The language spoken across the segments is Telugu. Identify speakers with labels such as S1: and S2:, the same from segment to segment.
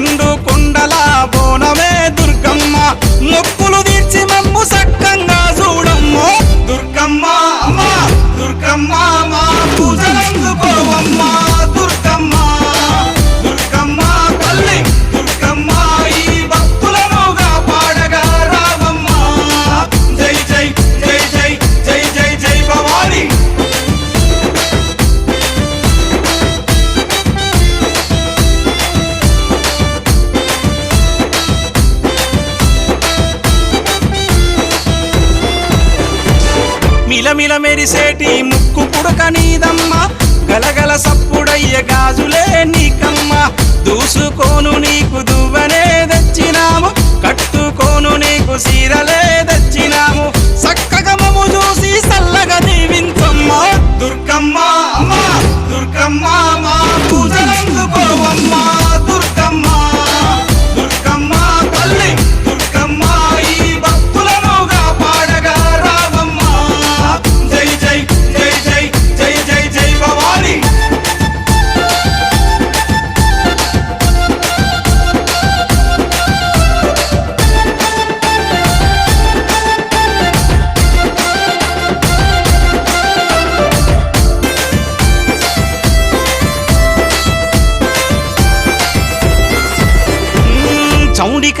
S1: lindo. ఇలమిల మెరిసేటి ముక్కు పుడక నీదమ్మ. గలగల సప్పుడయ్య గాజులే నీకమ్మ. దూసుకోను నీకు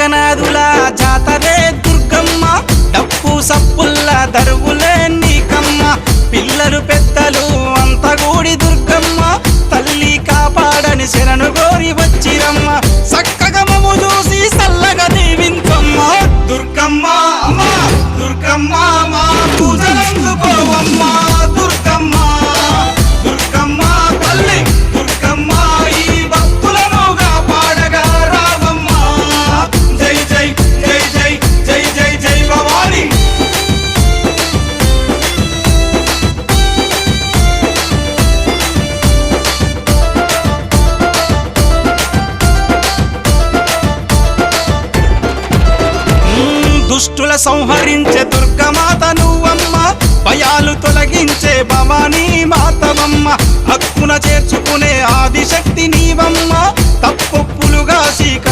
S1: చౌడికనాదుల జాతరే దుర్గమ్మ. డప్పు సప్పుల్ల దరువులే నీకమ్మ. పిల్లలు పెద్దలు అంత గూడి దుర్గమ్మ. తల్లి కాపాడని శరణు గోరి వచ్చిరమ్మ. చక్కగా చూసి చల్లగా దీవించమ్మ. దుర్గమ్మ అమ్మ దుర్గమ్మ మా పూజలందుకోవమ్మ. దుర్గమ్మ దుష్టుల సంహరించే దుర్గమాత నువ్వమ్మ. భయాలు తొలగించే భవానీ మాతవమ్మ. హక్కున చేర్చుకునే ఆదిశక్తి నీవమ్మ. తప్పొప్పులుగా సీక